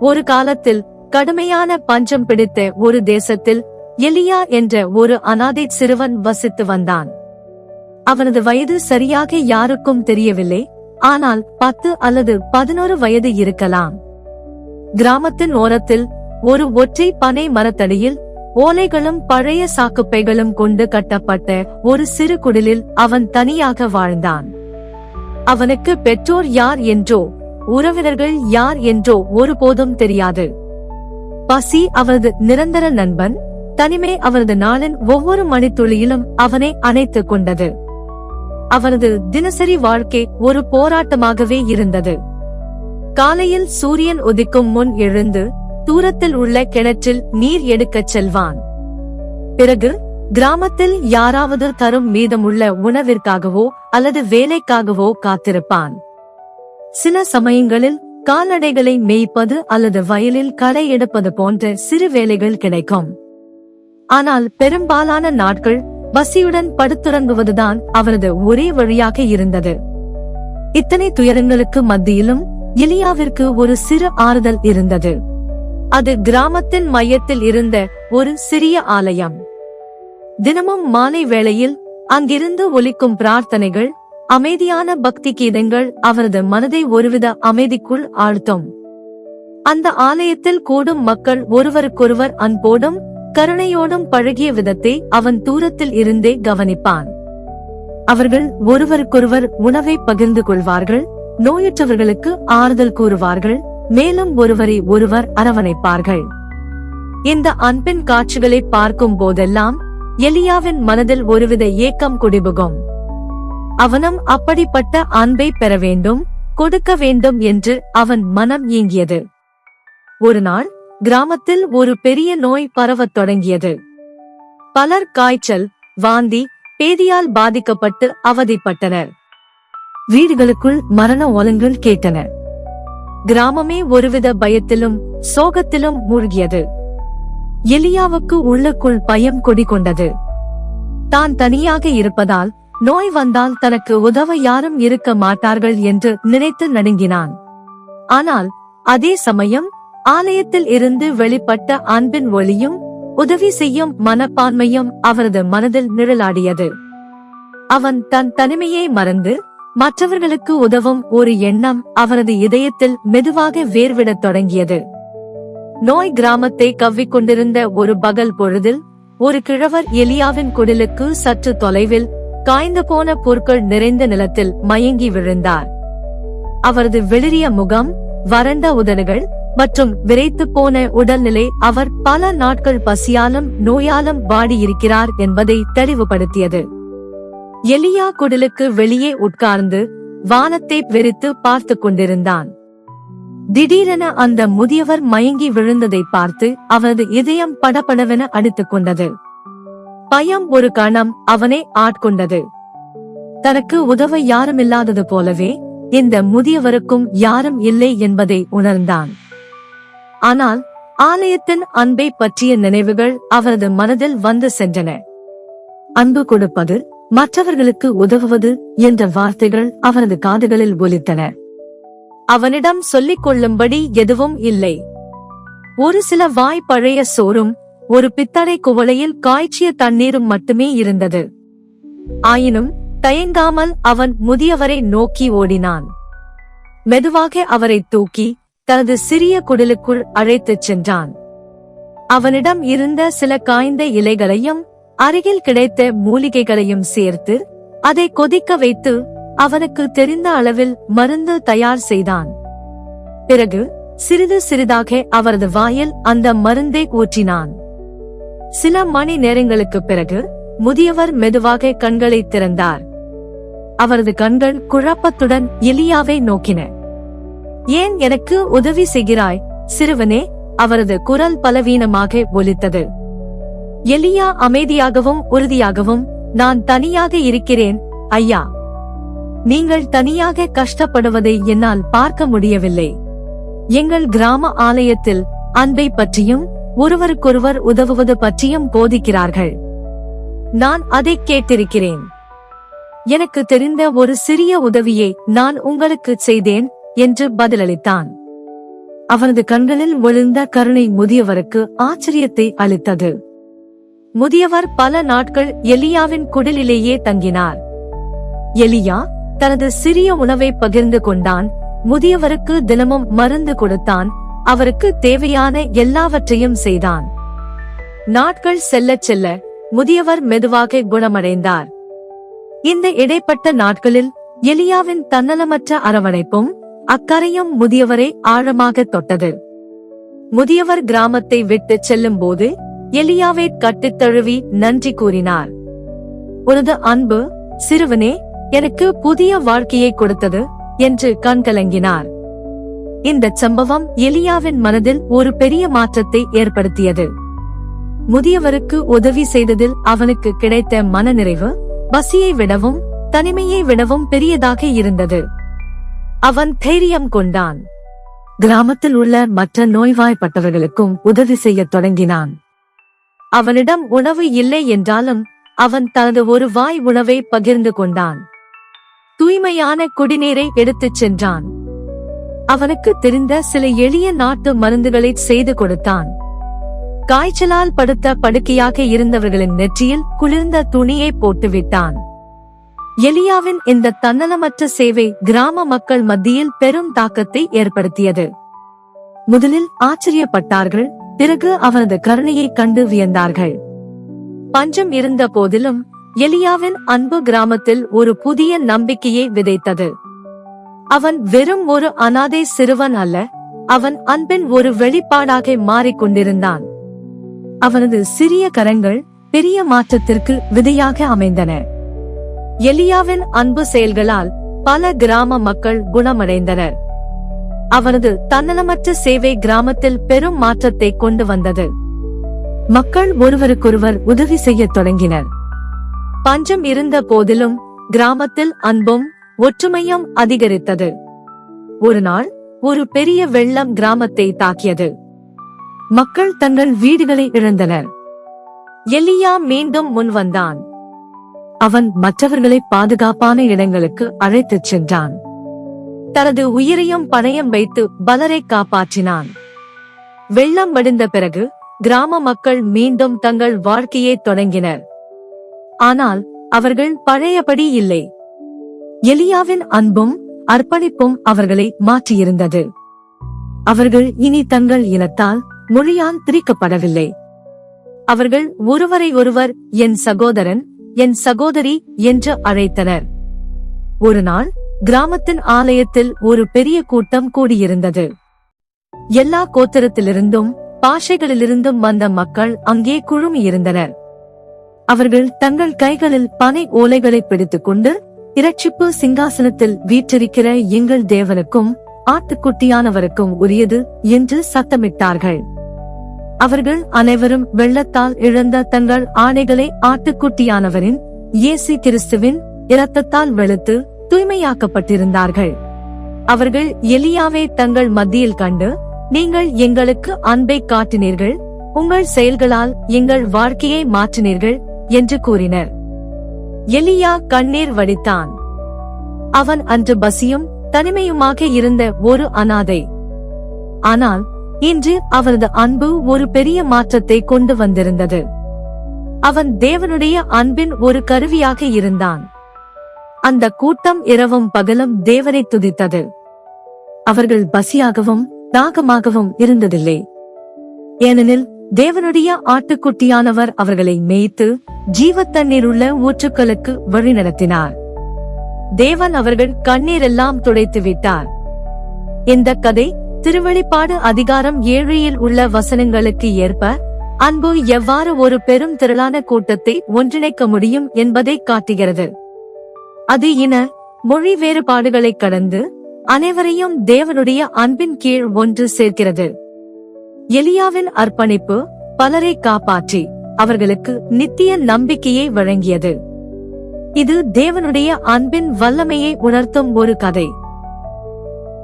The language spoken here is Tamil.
ஒரு காலத்தில் கடுமையான பஞ்சம் பிடித்த ஒரு தேசத்தில் எலியா என்ற ஒரு அனாதை சிறுவன் வசித்து வந்தான். அவனது வயது சரியாக யாருக்கும் தெரியவில்லை ஆனால் பத்து அல்லது பதினோரு வயது இருக்கலாம். கிராமத்தின் ஓரத்தில் ஒரு ஒற்றை பனை மரத்தடியில் ஓலைகளும் பழைய சாக்குப்பைகளும் கொண்டு கட்டப்பட்ட ஒரு சிறு குடிலில் அவன் தனியாக வாழ்ந்தான். அவனுக்கு பெற்றோர் யார் என்றோ உறவினர்கள் யார் என்றோ ஒருபோதும் தெரியாது. பசி அவரது நிரந்தர நண்பன் தனிமை அவரது நாளின் ஒவ்வொரு மணித்துளியிலும் அவனை அணைத்துக் கொண்டது. அவரது தினசரி வாழ்க்கை ஒரு போராட்டமாகவே இருந்தது. காலையில் சூரியன் உதிக்கும் முன் எழுந்து தூரத்தில் உள்ள கிணற்றில் நீர் எடுக்கச் செல்வான். பிறகு கிராமத்தில் யாராவது தரும் மீதமுள்ள உணவிற்காகவோ அல்லது வேலைக்காகவோ காத்திருப்பான். சில சமயங்களில் கால்நடைகளை மேய்ப்பது அல்லது வயலில் களை எடுப்பது போன்ற சிறு வேலைகள் கிடைக்கும். ஆனால் பெரும்பாலான நாட்கள் பசியுடன் படுத்துறங்குவதுதான் அவரது ஒரே வழியாக இருந்தது. இத்தனை துயரங்களுக்கு மத்தியிலும் எலியாவிற்கு ஒரு சிறு ஆறுதல் இருந்தது. அது கிராமத்தின் மையத்தில் இருந்த ஒரு சிறிய ஆலயம். தினமும் மாலை வேளையில் அங்கிருந்து ஒலிக்கும் பிரார்த்தனைகள் அமைதியான பக்தி கீதங்கள் அவரது மனதை ஒருவித அமைதிக்குள் ஆழ்த்தும். அந்த ஆலயத்தில் கூடும் மக்கள் ஒருவருக்கொருவர் அன்போடும் கருணையோடும் பழகிய விதத்தை அவன் தூரத்தில் இருந்தே கவனிப்பான். அவர்கள் ஒருவருக்கொருவர் உணவை பகிர்ந்து கொள்வார்கள் நோயற்றவர்களுக்கு ஆறுதல் கூறுவார்கள் மேலும் ஒருவரை ஒருவர் அரவணைப்பார்கள். இந்த அன்பின் காட்சிகளை பார்க்கும் போதெல்லாம் எலியாவின் மனதில் ஒருவித ஏக்கம் குடிபுகும். அவனும் அப்படிப்பட்ட அன்பை பெற வேண்டும் கொடுக்க வேண்டும் என்று அவன் மனம் ஏங்கியது. ஒரு நாள் கிராமத்தில் ஒரு பெரிய நோய் பரவத் தொடங்கியது. பலர் காய்ச்சல் வாந்தி பேதியால் பாதிக்கப்பட்டு அவதிப்பட்டனர். வீடுகளுக்குள் மரண ஒலங்கள் கேட்டன. கிராமமே ஒருவித பயத்திலும் சோகத்திலும் மூழ்கியது. எலியாவுக்கு உள்ளுக்குள் பயம் கொடிகொண்டது தான் தனியாக இருப்பதால் நோய் வந்தால் தனக்கு உதவ யாரும் இருக்க மாட்டார்கள் என்று நினைத்து நடுங்கினான். ஆனால் அதே சமயம் ஆலயத்தில் இருந்து வெளிப்பட்ட அன்பின் ஒளியும் உதவி செய்யும் மனப்பான்மையும் அவரது மனதில் நிழலாடியது. அவன் தன் தனிமையை மறந்து மற்றவர்களுக்கு உதவும் ஒரு எண்ணம் அவரது இதயத்தில் மெதுவாக வேர்விடத் தொடங்கியது. நோய் கிராமத்தை கவ்விக்கொண்டிருந்த ஒரு பகல் பொழுதில் ஒரு கிழவர் எலியாவின் குடிலுக்கு சற்று தொலைவில் காய்ந்து போன பொருட்கள் நிறைந்த நிலத்தில் மயங்கி விழுந்தார். அவரது வெளிரிய முகம் வறண்ட உதடுகள் மற்றும் விரைத்து போன உடல்நிலை அவர் பல நாட்கள் பசியாலும் நோயாலும் வாடியிருக்கிறார் என்பதை தெளிவுபடுத்தியது. எலியா குடலுக்கு வெளியே உட்கார்ந்து வானத்தை வெறித்து பார்த்து கொண்டிருந்தான். திடீரென அந்த முதியவர் மயங்கி விழுந்ததை பார்த்து அவரது இதயம் படபடவென அடித்துக் கொண்டது. பயம் ஒரு கணம் அவனை ஆட்கொண்டது. தனக்கு உதவ யாருமில்லாதது போலவே இந்த முதியவருக்கும் யாரும் இல்லை என்பதை உணர்ந்தான். ஆனால் ஆலயத்தின் அன்பை பற்றிய நினைவுகள் அவரது மனதில் வந்து சென்றன. அன்பு கொடுப்பது மற்றவர்களுக்கு உதவுவது என்ற வார்த்தைகள் அவரது காதுகளில் ஒலித்தன. அவனிடம் சொல்லிக் கொள்ளும்படி எதுவும் இல்லை. ஒரு சில வாய் பழைய சோறும் ஒரு பித்தளை குவளையில் காய்ச்சிய தண்ணீரும் மட்டுமே இருந்தது. ஆயினும் தயங்காமல் அவன் முதியவரை நோக்கி ஓடினான். மெதுவாக அவரை தூக்கி தனது சிறிய குடிலுக்குள் அழைத்துச் சென்றான். அவனிடம் இருந்த சில காய்ந்த இலைகளையும் அருகில் கிடைத்த மூலிகைகளையும் சேர்த்து அதை கொதிக்க வைத்து அவனுக்கு தெரிந்த அளவில் மருந்து தயார் செய்தான். பிறகு சிறிது சிறிதாக அவரது வாயில் அந்த மருந்தை ஊற்றினான். சில மணி நேரங்களுக்கு பிறகு முதியவர் மெதுவாக கண்களை திறந்தார். அவரது கண்கள் குழப்பத்துடன் எலியாவை நோக்கின. ஏன் எனக்கு உதவி செய்கிறாய் சிறுவனே? அவரது குரல் பலவீனமாக ஒலித்தது. எலியா அமைதியாகவும் உறுதியாகவும் நான் தனியாக இருக்கிறேன் ஐயா. நீங்கள் தனியாக கஷ்டப்படுவதை என்னால் பார்க்க முடியவில்லை. எங்கள் கிராம ஆலயத்தில் அன்பை பற்றியும் ஒருவருக்கொருவர் உதவுவது பற்றியும் போதிக்கிறார்கள். நான் அதை கேட்டிருக்கிறேன். எனக்கு தெரிந்த ஒரு சிறிய உதவியை நான் உங்களுக்கு செய்தேன் என்று பதிலளித்தான். அவனது கண்களில் விழுந்த கருணை முதியவருக்கு ஆச்சரியத்தை அளித்தது. முதியவர் பல நாட்கள் எலியாவின் குடலிலேயே தங்கினார். எலியா தனது சிறிய உணவை பகிர்ந்து கொண்டான் முதியவருக்கு தினமும் மருந்து கொடுத்தான் அவருக்கு தேவையான எல்லாவற்றையும் செய்தான். நாட்கள் செல்லச் செல்ல முதியவர் மெதுவாக குணமடைந்தார். இந்த இடைப்பட்ட நாட்களில் எலியாவின் தன்னலமற்ற அரவணைப்பும் அக்கறையும் முதியவரை ஆழமாக தொட்டது. முதியவர் கிராமத்தை விட்டு செல்லும் போது எலியாவை கட்டித் தழுவி நன்றி கூறினார். உனது அன்பு சிறுவனே எனக்கு புதிய வாழ்க்கையை கொடுத்தது என்று கண்கலங்கினார். இந்த சம்பவம் எலியாவின் மனதில் ஒரு பெரிய மாற்றத்தை ஏற்படுத்தியது. முதியவருக்கு உதவி செய்ததில் அவனுக்கு கிடைத்த மனநிறைவு பசியை விடவும் தனிமையை விடவும் பெரியதாக இருந்தது. அவன் தைரியம் கொண்டான். கிராமத்தில் உள்ள மற்ற நோய்வாய்ப்பட்டவர்களுக்கும் உதவி செய்யத் தொடங்கினான். அவனிடம் உணவு இல்லை என்றாலும் அவன் தனது ஒரு வாய் உணவை பகிர்ந்து கொண்டான். தூய்மையான குடிநீரை எடுத்துச் சென்றான். அவனுக்கு தெரிந்த சில எளிய நாட்டு மருந்துகளை செய்து கொடுத்தான். காய்ச்சலால் படுத்த படுக்கையாக இருந்தவர்களின் நெற்றியில் குளிர்ந்த துணியை போட்டுவிட்டான். எலியாவின் இந்த தன்னலமற்ற சேவை கிராம மக்கள் மத்தியில் பெரும் தாக்கத்தை ஏற்படுத்தியது. முதலில் ஆச்சரியப்பட்டார்கள் பிறகு அவனது கருணையை கண்டு வியந்தார்கள். பஞ்சம் இருந்த போதிலும் எலியாவின் அன்பு கிராமத்தில் ஒரு புதிய நம்பிக்கையை விதைத்தது. அவன் வெறும் ஒரு அனாதை சிறுவன் அல்ல அவன் அன்பின் ஒரு வெளிப்பாடாக மாறிக்கொண்டிருந்தான். அவனது சிறிய கரங்கள் பெரிய மாற்றத்திற்கு விதையாக அமைந்தன. எலியாவின் அன்பு செயல்களால் பல கிராம மக்கள் குணமடைந்தனர். அவனது தன்னலமற்ற சேவை கிராமத்தில் பெரும் மாற்றத்தை கொண்டு வந்தது. மக்கள் ஒருவருக்கொருவர் உதவி செய்யத் தொடங்கினர். பஞ்சம் இருந்த போதிலும் கிராமத்தில் அன்பும் ஒற்றுமையும் அதிகரித்தது. ஒரு நாள் ஒரு பெரிய வெள்ளம் கிராமத்தை தாக்கியது. மக்கள் தங்கள் வீடுகளை இழந்தனர். எலியா மீண்டும் முன் வந்தான். அவன் மற்றவர்களை பாதுகாப்பான இடங்களுக்கு அழைத்துச் சென்றான். தனது உயிரையும் பணையம் வைத்து பலரை காப்பாற்றினான். வெள்ளம் வடிந்த பிறகு கிராம மக்கள் மீண்டும் தங்கள் வாழ்க்கையை தொடங்கினர். ஆனால் அவர்கள் பழையபடி இல்லை. எலியாவின் அன்பும் அர்ப்பணிப்பும் அவர்களை மாற்றியிருந்தது. அவர்கள் இனி தங்கள் இனத்தால் மொழியால் திரிக்கப்படவில்லை. அவர்கள் ஒருவரை ஒருவர் என் சகோதரன் என் சகோதரி என்று அழைத்தனர். ஒரு நாள் கிராமத்தின் ஆலயத்தில் ஒரு பெரிய கூட்டம் கூடியிருந்தது. எல்லா கோத்திரத்திலிருந்தும் பாஷைகளிலிருந்தும் வந்த மக்கள் அங்கே குழுமியிருந்தனர். அவர்கள் தங்கள் கைகளில் பனை ஓலைகளை பிடித்துக் கொண்டு இரட்சிப்பு சிங்காசனத்தில் வீற்றிருக்கிற எங்கள் தேவனுக்கும் ஆட்டுக்குட்டியானவருக்கும் உரியது என்று சத்தமிட்டார்கள். அவர்கள் அனைவரும் வெள்ளத்தால் இழந்த தங்கள் ஆணைகளை ஆட்டுக்குட்டியானவரின் இயேசு கிறிஸ்துவின் இரத்தத்தால் வெளுத்து தூய்மையாக்கப்பட்டிருந்தார்கள். அவர்கள் எலியாவை தங்கள் மத்தியில் கண்டு நீங்கள் எங்களுக்கு அன்பை காட்டினீர்கள் உங்கள் செயல்களால் எங்கள் வாழ்க்கையை மாற்றினீர்கள் என்று கூறினர். எலியா கண்ணீர் வடித்தான். அவன் அன்று பசியும் தனிமையுமாக இருந்த ஒரு அனாதை. ஆனால் இன்று அவரது அன்பு ஒரு பெரிய மாற்றத்தை கொண்டு வந்திருந்தது. அவன் தேவனுடைய அன்பின் ஒரு கருவியாக இருந்தான். அந்த கூட்டம் இரவும் பகலும் தேவனை துதித்தது. அவர்கள் பசியாகவும் தாகமாகவும் இருந்ததில்லை. ஏனெனில் தேவனுடைய ஆட்டுக்குட்டியானவர் அவர்களை மேய்த்து ஜீவத்தண்ணீர் உள்ள ஊற்றுக்களுக்கு வழிநடத்தினார் தேவன் அவர்கள் கண்ணீரெல்லாம் துடைத்து விட்டார். இந்த கதை திருவெளிப்பாடு அதிகாரம் ஏழையில் உள்ள வசனங்களுக்கு ஏற்ப அன்பு எவ்வாறு ஒரு பெரும் திரளான கூட்டத்தை ஒன்றிணைக்க முடியும் என்பதை காட்டுகிறது. அது இன மொழி வேறுபாடுகளை கடந்து அனைவரையும் தேவனுடைய அன்பின் கீழ் ஒன்று சேர்க்கிறது. எலியாவின் அர்ப்பணிப்பு பலரை காப்பாற்றி அவர்களுக்கு நித்திய நம்பிக்கையை வழங்கியது. இது தேவனுடைய அன்பின் வல்லமையை உணர்த்தும் ஒரு கதை.